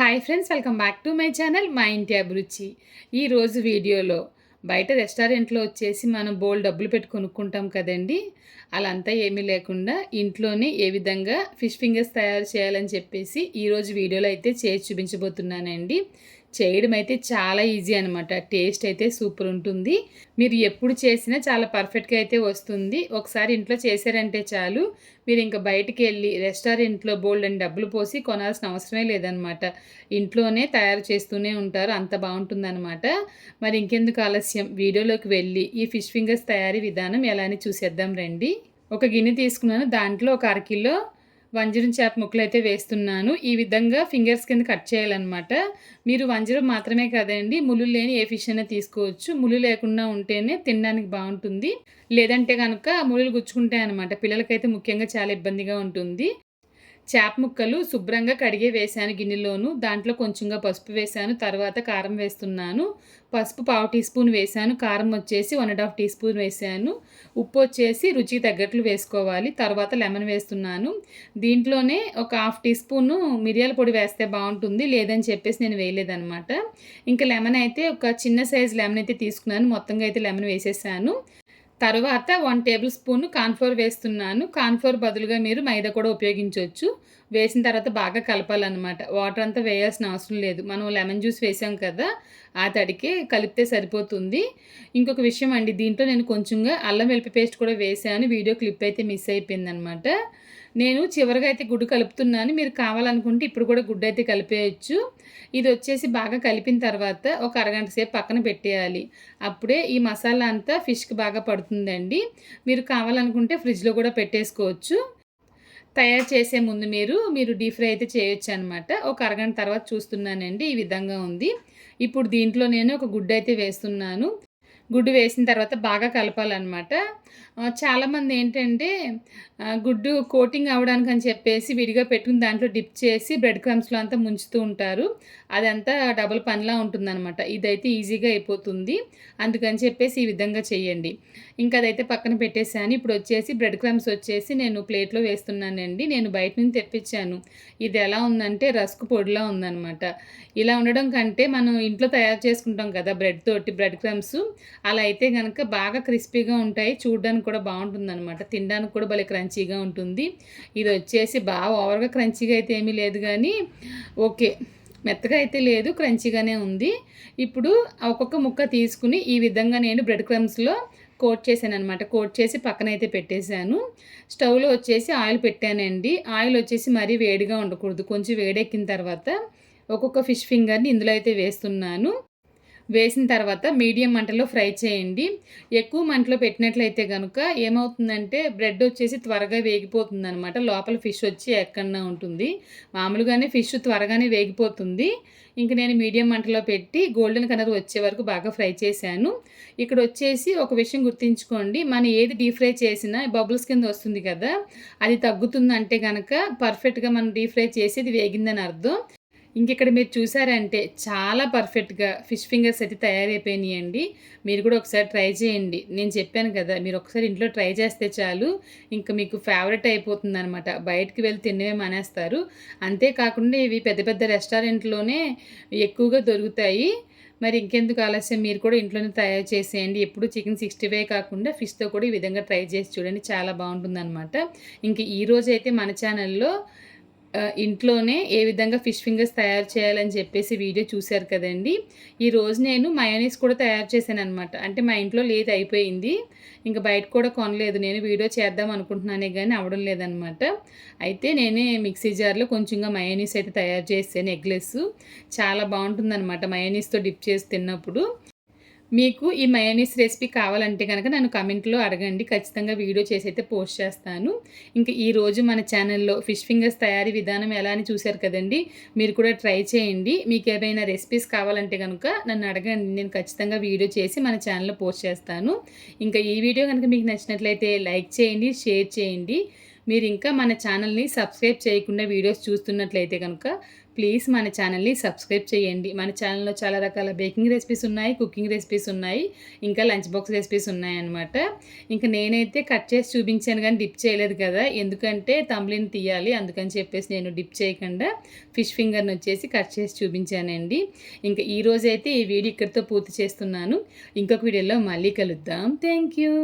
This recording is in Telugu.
Hi friends welcome back to my channel మా ఇంటి అభిరుచి. ఈరోజు వీడియోలో బయట రెస్టారెంట్లో వచ్చేసి మనం బోల్ డబ్బులు పెట్టి కొనుక్కుంటాం కదండి. అలా ఏమీ లేకుండా ఇంట్లోనే ఏ విధంగా ఫిష్ ఫింగర్స్ తయారు చేయాలని చెప్పేసి ఈరోజు వీడియోలో అయితే చేసి చూపించబోతున్నానండి. చేయడం అయితే చాలా ఈజీ అనమాట టేస్ట్ అయితే సూపర్ ఉంటుంది. మీరు ఎప్పుడు చేసినా చాలా పర్ఫెక్ట్గా అయితే వస్తుంది. ఒకసారి ఇంట్లో చేశారంటే చాలు. మీరు ఇంకా బయటికి వెళ్ళి రెస్టారెంట్లో బోల్డ్ అని డబ్బులు పోసి కొనాల్సిన అవసరమే లేదనమాట ఇంట్లోనే తయారు చేస్తూనే ఉంటారు. అంత బాగుంటుందన్నమాట. మరి ఇంకెందుకు ఆలస్యం? వీడియోలోకి వెళ్ళి ఈ ఫిష్ ఫింగర్స్ తయారీ విధానం ఎలా అని చూసేద్దాం రండి. ఒక గిన్నె తీసుకున్నాను. దాంట్లో ఒక అరకిలో వంజరం చేప ముక్కలు అయితే వేస్తున్నాను. ఈ విధంగా ఫింగర్స్ కింద కట్ చేయాలన్నమాట. మీరు వంజరం మాత్రమే కదండి ముళ్ళు లేని ఏ ఫిష్ అయినా తీసుకోవచ్చు. ముళ్ళు లేకుండా ఉంటేనే తినడానికి బాగుంటుంది. లేదంటే కనుక ముళ్ళు గుచ్చుకుంటాయి అనమాట పిల్లలకైతే ముఖ్యంగా చాలా ఇబ్బందిగా ఉంటుంది. చేప ముక్కలు శుభ్రంగా కడిగే వేశాను గిన్నెలోను. దాంట్లో కొంచెంగా పసుపు వేశాను. తర్వాత కారం వేస్తున్నాను. పసుపు పావు టీ స్పూన్ వేశాను. కారం వచ్చేసి one and half tea spoon వేసాను ఉప్పు వచ్చేసి రుచికి తగ్గట్లు వేసుకోవాలి. తర్వాత లెమన్ వేస్తున్నాను. దీంట్లోనే ఒక హాఫ్ టీ స్పూను మిరియాల పొడి వేస్తే బాగుంటుంది. లేదని చెప్పేసి నేను వేయలేదనమాట ఇంకా లెమన్ అయితే ఒక చిన్న సైజ్ లెమన్ అయితే తీసుకున్నాను. మొత్తంగా అయితే లెమన్ వేసేసాను. తర్వాత వన్ టేబుల్ స్పూన్ కాన్ఫ్లోర్ వేస్తున్నాను. కాన్ఫ్లోర్ బదులుగా మీరు మైదా కూడా ఉపయోగించవచ్చు. వేసిన తర్వాత బాగా కలపాలన్నమాట. వాటర్ అంతా వేయాల్సిన అవసరం లేదు. మనం లెమన్ జ్యూస్ వేసాం కదా ఆ తడికే కలిపితే సరిపోతుంది. ఇంకొక విషయం అండి దీంట్లో నేను కొంచెంగా అల్లం వెల్లిపి పేస్ట్ కూడా వేసాను. వీడియో క్లిప్ అయితే మిస్ అయిపోయిందనమాట నేను చివరిగా అయితే గుడ్డు కలుపుతున్నాను. మీరు కావాలనుకుంటే ఇప్పుడు కూడా గుడ్డు అయితే కలిపేయచ్చు. ఇది వచ్చేసి బాగా కలిపిన తర్వాత ఒక అరగంట సేపు పక్కన పెట్టేయాలి. అప్పుడే ఈ మసాలా అంతా ఫిష్కి బాగా పడుతుందండి. మీరు కావాలనుకుంటే ఫ్రిడ్జ్లో కూడా పెట్టేసుకోవచ్చు. తయారు చేసే ముందు మీరు మీరు డీప్ ఫ్రై అయితే చేయొచ్చు అనమాట ఒక అరగంట తర్వాత చూస్తున్నానండి. ఈ విధంగా ఉంది. ఇప్పుడు దీంట్లో నేను ఒక గుడ్డు అయితే వేస్తున్నాను. గుడ్డు వేసిన తర్వాత బాగా కలపాలన్నమాట. చాలామంది ఏంటంటే గుడ్డు కోటింగ్ అవ్వడానికి అని చెప్పేసి విడిగా పెట్టుకుని దాంట్లో డిప్ చేసి బ్రెడ్ క్రమ్స్లో అంతా ముంచుతూ ఉంటారు. అదంతా డబుల్ పనిలా ఉంటుందన్నమాట. ఇదైతే ఈజీగా అయిపోతుంది. అందుకని చెప్పేసి ఈ విధంగా చేయండి. ఇంకా అదైతే పక్కన పెట్టేశాను. ఇప్పుడు వచ్చేసి బ్రెడ్ క్రమ్స్ వచ్చేసి నేను ప్లేట్లో వేస్తున్నానండి. నేను బయట నుంచి తెప్పించాను. ఇది ఎలా ఉందంటే రస్క్ పొడిలా ఉందన్నమాట. ఇలా ఉండడం కంటే మనం ఇంట్లో తయారు చేసుకుంటాం కదా బ్రెడ్ తోటి బ్రెడ్ క్రమ్స్ అలా అయితే కనుక బాగా క్రిస్పీగా ఉంటాయి. చూడడానికి కూడా బాగుంటుంది అనమాట తినడానికి కూడా భలే క్రంచీగా ఉంటుంది. ఇది వచ్చేసి బాగా ఓవర్గా క్రంచీగా అయితే ఏమీ లేదు కానీ ఓకే. మెత్తగా అయితే లేదు క్రంచీగానే ఉంది. ఇప్పుడు ఒక్కొక్క ముక్క తీసుకుని ఈ విధంగా నేను బ్రెడ్ క్రమ్స్లో కోట్ చేశాను అనమాట కోట్ చేసి పక్కన అయితే పెట్టేశాను. స్టవ్లో వచ్చేసి ఆయిల్ పెట్టానండి. ఆయిల్ వచ్చేసి మరీ వేడిగా ఉండకూడదు. కొంచెం వేడెక్కిన తర్వాత ఒక్కొక్క ఫిష్ ఫింగర్ని ఇందులో అయితే వేస్తున్నాను. వేసిన తర్వాత మీడియం మంటలో ఫ్రై చేయండి. ఎక్కువ మంటలో పెట్టినట్లయితే కనుక ఏమవుతుందంటే బ్రెడ్ వచ్చేసి త్వరగా వేగిపోతుంది అనమాట లోపల ఫిష్ వచ్చి ఎక్కడన్నా ఉంటుంది. మామూలుగానే ఫిష్ త్వరగానే వేగిపోతుంది. ఇంక నేను మీడియం మంటలో పెట్టి గోల్డెన్ కలర్ వచ్చే వరకు బాగా ఫ్రై చేశాను. ఇక్కడ వచ్చేసి ఒక విషయం గుర్తుంచుకోండి. మనం ఏది డీప్ ఫ్రై చేసినా బబుల్స్ కింద వస్తుంది కదా అది తగ్గుతుందంటే కనుక పర్ఫెక్ట్గా మనం డీప్ ఫ్రై చేసి ఇది వేగిందని అర్థం. ఇంకెక్కడ మీరు చూసారంటే చాలా పర్ఫెక్ట్గా ఫిష్ ఫింగర్స్ అయితే తయారైపోయినాయండి. మీరు కూడా ఒకసారి ట్రై చేయండి. నేను చెప్పాను కదా మీరు ఒకసారి ఇంట్లో ట్రై చేస్తే చాలు. ఇంకా మీకు ఫేవరెట్ అయిపోతుంది అనమాట బయటకు వెళ్ళి తినవే మానేస్తారు. అంతేకాకుండా ఇవి పెద్ద పెద్ద రెస్టారెంట్లోనే ఎక్కువగా దొరుకుతాయి. మరి ఇంకెందుకు ఆలస్యం? మీరు కూడా ఇంట్లోనే తయారు చేసేయండి. ఎప్పుడు చికెన్ సిక్స్టీ ఫైవ్ కాకుండా ఫిష్తో కూడా ఈ విధంగా ట్రై చేసి చూడండి. చాలా బాగుంటుంది అనమాట ఇంక ఈరోజు అయితే మన ఛానల్లో ఇంట్లోనే ఏ విధంగా ఫిష్ ఫింగర్స్ తయారు చేయాలని చెప్పేసి వీడియో చూశారు కదండి. ఈరోజు నేను మయోనీస్ కూడా తయారు చేశాను అనమాట అంటే మా ఇంట్లో లేదు అయిపోయింది. ఇంకా బయట కూడా కొనలేదు. నేను వీడియో చేద్దాం అనుకుంటున్నానే కానీ అవడం లేదనమాట అయితే నేనే మిక్సీ జార్లో కొంచెంగా మయోనీస్ అయితే తయారు చేశాను ఎగ్లెస్ చాలా బాగుంటుందన్నమాట మయోనీస్తో డిప్ చేసి తిన్నప్పుడు. మీకు ఈ మయోనీస్ రెసిపీ కావాలంటే కనుక నన్ను కమెంట్లో అడగండి. ఖచ్చితంగా వీడియో చేసి అయితే పోస్ట్ చేస్తాను. ఇంకా ఈరోజు మన ఛానల్లో ఫిష్ ఫింగర్స్ తయారీ విధానం ఎలా అని చూశారు కదండి మీరు కూడా ట్రై చేయండి. మీకు ఏమైనా రెసిపీస్ కావాలంటే కనుక నన్ను అడగండి. నేను ఖచ్చితంగా వీడియో చేసి మన ఛానల్లో పోస్ట్ చేస్తాను. ఇంకా ఈ వీడియో కనుక మీకు నచ్చినట్లయితే లైక్ చేయండి షేర్ చేయండి. మీరు ఇంకా మన ఛానల్ని సబ్స్క్రైబ్ చేయకుండా వీడియోస్ చూస్తున్నట్లయితే కనుక ప్లీజ్ మన ఛానల్ని సబ్స్క్రైబ్ చేయండి. మన ఛానల్లో చాలా రకాల బేకింగ్ రెసిపీస్ ఉన్నాయి కుకింగ్ రెసిపీస్ ఉన్నాయి ఇంకా లంచ్ బాక్స్ రెసిపీస్ ఉన్నాయి అనమాట ఇంకా నేనైతే కట్ చేసి చూపించాను కానీ డిప్ చేయలేదు కదా. ఎందుకంటే తమ్లిని తీయాలి అందుకని చెప్పేసి నేను డిప్ చేయకుండా ఫిష్ ఫింగర్ని వచ్చేసి కట్ చేసి చూపించానండి. ఇంకా ఈరోజైతే ఈ వీడియో ఇక్కడితో పూర్తి చేస్తున్నాను. ఇంకొక వీడియోలో మళ్ళీ కలుద్దాం. Thank you.